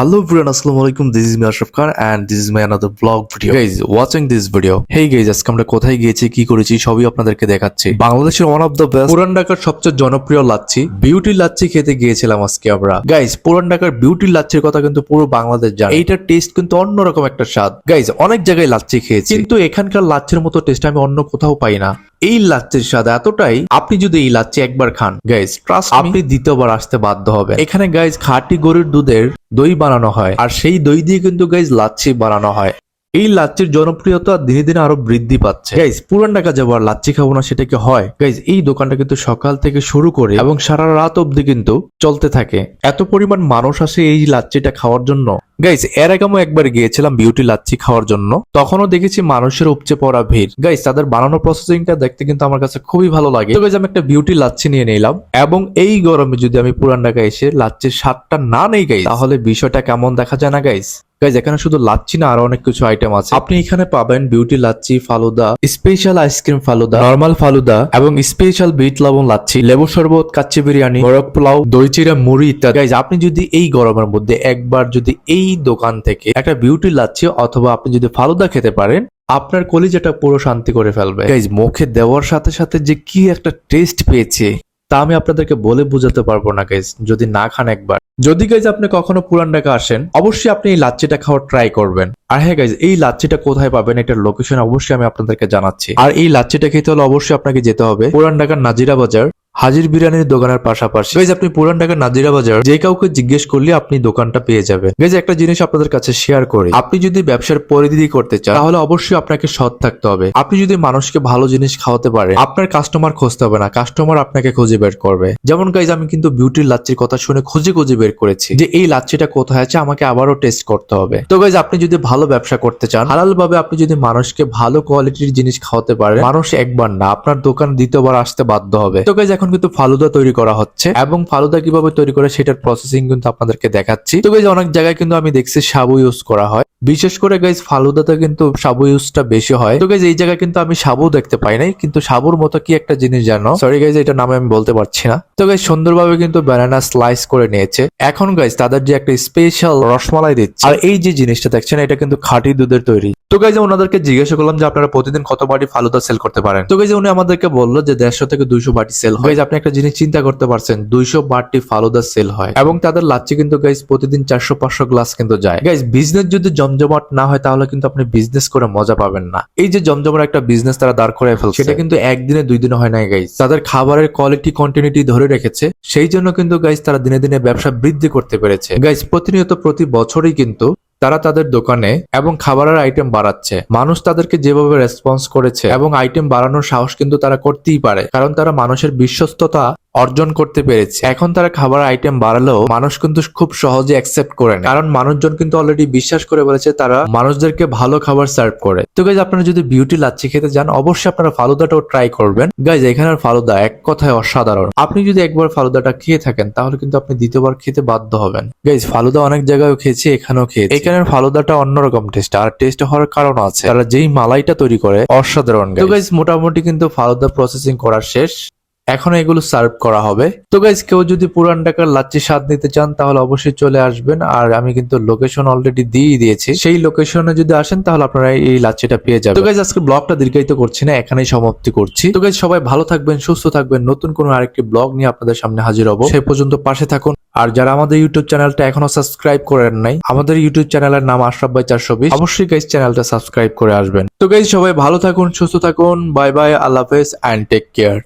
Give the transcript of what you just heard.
Hello everyone, assalamu alaikum. This is me Ashraf Khan and this is my another vlog video. Guys, watching this video. Hey guys, আজকে আমরা কোথায় গিয়েছি কি করেছি সবই আপনাদেরকে দেখাচ্ছি। বাংলাদেশের ওয়ান অফ দ্য বেস্ট পুরান ঢাকার সবচেয়ে জনপ্রিয় লাচ্ছি বিউটি লাচ্ছি খেতে গিয়েছিলাম আজকে আমরা। গাইজ পুরান ঢাকার বিউটি লাচ্ছির কথা কিন্তু পুরো বাংলাদেশ জানে। এইটার টেস্ট কিন্তু অন্যরকম একটা স্বাদ। গাইজ অনেক জায়গায় লাচ্ছি খেয়েছি কিন্তু এখানকার লাচ্ছির মতো টেস্ট আমি অন্য কোথাও পাই না। এই লাচ্ছের স্বাদ এতটাই আপনি যদি এই লাচ্ছি একবার খান গাইজ ট্রাস্ট আপনি দ্বিতীয়বার আসতে বাধ্য হবে এখানে গাইজ খাঁটি গরুর দুধের দই বানানো হয় আর সেই দই দিয়ে কিন্তু গাইজ লাচ্ছি বানানো হয়। এই লাচ্ছির জনপ্রিয়তা দিনে দিনে আরও বৃদ্ধি পাচ্ছে। গাইজ পুরান ঢাকা যাব আর লাচ্ছি খাব না সেটা কি হয়? গাইজ এই দোকানটা কিন্তু সকাল থেকে শুরু করে এবং সারা রাত অব্দি কিন্তু চলতে থাকে। এত পরিমাণ মানুষ আসে এই লাচ্ছিটা খাওয়ার জন্য। গাইজ এর আগে একবার গিয়েছিলাম বিউটি লাচ্ছি খাওয়ার জন্য। তখনও দেখেছি মানুষের উপচে পড়া ভিড়। গাইজ তাদের বানানো প্রসেসিংটা দেখতে কিন্তু আমার কাছে খুবই ভালো লাগে। তো গাইজ আমি একটা বিউটি লাচ্ছি নিয়ে নিলাম এবং এই গরমে যদি আমি পুরান ঢাকায় এসে লাচ্ছির স্বাদটা না নেই গাইজ তাহলে বিষয়টা কেমন দেখা যায় না গাইজ গাইজ এখানে শুধু লাচ্ছি না, আরও অনেক কিছু আইটেম আছে। আপনি এখানে পাবেন beauty lassi, falooda special ice cream falooda normal falooda, এবং স্পেশাল বিট লবণ লাচ্ছি, লেবু শরবত, কাচ্চি বিরিয়ানি মোরগ পোলাও, দই চিরা মুড়ি ইত্যাদি। গাইজ আপনি যদি এই গরমের মধ্যে একবার যদি এই দোকান থেকে একটা বিউটি লাচ্ছি অথবা আপনি যদি ফালুদা খেতে পারেন, আপনার কলিজাটা পুরো শান্তি করে ফেলবে। গাইজ মুখে দেওয়ার সাথে সাথে যে কি একটা টেস্ট পেয়েছে। তা আমি আপনাদেরকে বলে বোঝাতে পারব না গাইজ যদি না খান একবার। যদি গাইজ আপনি কখনো পুরান ঢাকা আসেন, অবশ্যই আপনি এই লাচ্ছিটা খাওয়ার ট্রাই করবেন। আর হ্যাঁ গাইজ এই লাচ্ছিটা কোথায় পাবেন এটার লোকেশন অবশ্যই আমি আপনাদেরকে জানাচ্ছি। আর এই লাচ্ছিটা খেতে হলে অবশ্যই আপনাকে যেতে হবে পুরান ঢাকার নাজিরা বাজার। হাজির বিরিয়ানির দোকানের পাশাপাশি। গাইজ আপনি পুরান ঢাকার নাজিরা বাজার, যে কাউকে জিজ্ঞেস করলে আপনি দোকানটা পেয়ে যাবেন। গাইজ একটা জিনিস আপনাদের কাছে শেয়ার করি। আপনি যদি ব্যবসার পরিধি করতে চান, তাহলে অবশ্যই আপনাকে সৎ থাকতে হবে। আপনি যদি মানুষকে ভালো জিনিস খাওয়াতে পারেন, আপনার কাস্টমার খুঁজতে হবে না। কাস্টমার আপনাকে খুঁজে বের করবে। যেমন গাইজ আমি কিন্তু বিউটির লাচ্ছির কথা শুনে খুঁজে খুঁজে বের করেছি যে এই লাচ্ছিটা কোথায় আছে, আমাকে আবারও টেস্ট করতে হবে। তো গাইজ আপনি যদি ভালো ব্যবসা করতে চান হালাল ভাবে আপনি যদি মানুষকে ভালো কোয়ালিটির জিনিস খাওয়াতে পারেন, মানুষ একবার না, আপনার দোকান দ্বিতীয়বার আসতে বাধ্য হবে। তো গাইজ এখন কিন্তু ফালুদা তৈরি করা হচ্ছে এবং ফালুদা কীভাবে তৈরি করে সেটার প্রসেসিং কিন্তু আপনাদেরকে দেখাচ্ছি। তো গাইজ অনেক জায়গায় কিন্তু আমি দেখছি সাবু ইউজ করা হয়। বিশেষ করে গাইজ ফালুদাতে কিন্তু সাবু ইউজটা বেশি হয়। তো গাইজ এই জায়গায় কিন্তু আমি সাবু দেখতে পাই নাই, কিন্তু সাবুর মতো কি একটা জিনিস জানো? সরি গাইজ এটা নামে আমি বলতে পারছি না। তো গাইজ সুন্দরভাবে কিন্তু ব্যানানা স্লাইস করে নিয়েছে। এখন গাইজ তাদের যে একটা স্পেশাল রসমালাই দিচ্ছে, আর এই যে জিনিসটা দেখছেন, এটা কিন্তু খাঁটি দুধের তৈরি। তো গাই গাইজ ওনাদেরকে জিজ্ঞাসা করলাম যে আপনারা প্রতিদিন কত বাটি ফালুদা সেল করতে পারেন? তো গাইজ উনি আমাদেরকে বলল যে দেড়শো থেকে দুইশো বাটি সেল হয়। আপনি একটা জিনিস চিন্তা করতে পারছেন, দুইশো বাটি ফালুদা সেল হয়। এবং তাদের লাচ্ছি কিন্তু গাইজ প্রতিদিন চারশো, পাঁচশো গ্লাস কিন্তু যায়। গাইজ বিজনেস যদি জমজমাট না হয়, তাহলে কিন্তু আপনি বিজনেস করে মজা পাবেন না। এই যে জমজমাট একটা বিজনেস তারা দাঁড় করে ফেলছে, সেটা কিন্তু একদিনে দুই দিনে হয় না গাইজ তাদের খাবারের কোয়ালিটি কন্টিনিউটি ধরে রেখেছে, সেই জন্য কিন্তু গাইজ তারা দিনে দিনে ব্যবসা বৃদ্ধি করতে পেরেছে। গাইজ প্রতিনিয়ত প্রতি বছরই কিন্তু তারা তাদের দোকানে এবং খাবারের আইটেম বাড়াচ্ছে। মানুষ তাদেরকে যেভাবে রেসপন্স করেছে এবং আইটেম বাড়ানোর সাহস কিন্তু তারা করতেই পারে। কারণ তারা মানুষের বিশ্বস্ততা অর্জন করতে পেরেছে। এখন তারা খাবার আইটেম বাড়ালেও মানুষ কিন্তু খুব সহজে অ্যাকসেপ্ট করে না কারণ মানুষজন কিন্তু অলরেডি বিশ্বাস করে বলেছে তারা মানুষদেরকে ভালো খাবার সার্ভ করে। তো গাইজ আপনারা যদি বিউটি লাচ্ছি খেতে যান অবশ্যই আপনারা ফালুদাটাও ট্রাই করবেন। গাইজ এখানের ফালুদা এক কথায় অসাধারণ। আপনি যদি একবার ফালুদাটা খেয়ে থাকেন, তাহলে কিন্তু আপনি দ্বিতীয়বার খেতে বাধ্য হবেন। গাইজ ফালুদা অনেক জায়গায় খেয়েছি, এখানেও খেয়েছি। এখানের ফালুদাটা অন্যরকম টেস্ট আর টেস্ট হওয়ার কারণ আছে। তারা যেই মালাইটা তৈরি করে, অসাধারণ গাইজ মোটামুটি কিন্তু ফালুদা প্রসেসিং করা শেষ। এখন এগুলো সার্ভ করা হবে। তো গাইজ কেউ যদি পুরান ঢাকার লাচ্ছি স্বাদ নিতে চান, তাহলে অবশ্যই চলে আসবেন। আর আমি কিন্তু লোকেশন অলরেডি দিয়ে দিয়েছি। সেই লোকেশনে যদি আসেন, তাহলে আপনারা এই লাচ্ছিটা পেয়ে যাবেন। তো গাইজ আজকে ব্লগটা দীর্ঘায়িত করছি না, এখানেই সমাপ্তি করছি। তো গাইজ সবাই ভালো থাকবেন, সুস্থ থাকবেন। নতুন কোনো আরেকটি ব্লগ নিয়ে আপনাদের সামনে হাজির হব। সেই পর্যন্ত পাশে থাকুন। আর যারা আমাদের ইউটিউব চ্যানেলটা এখনও সাবস্ক্রাইব করেন নাই, আমাদের ইউটিউব চ্যানেলের নাম আশরাফ বাই চারশো বিশ। অবশ্যই গাইজ চ্যানেলটা সাবস্ক্রাইব করে আসবেন। তো গাইজ সবাই ভালো থাকুন, সুস্থ থাকুন। বাই বাই আল্লাহ হাফেজ অ্যান্ড টেক কেয়ার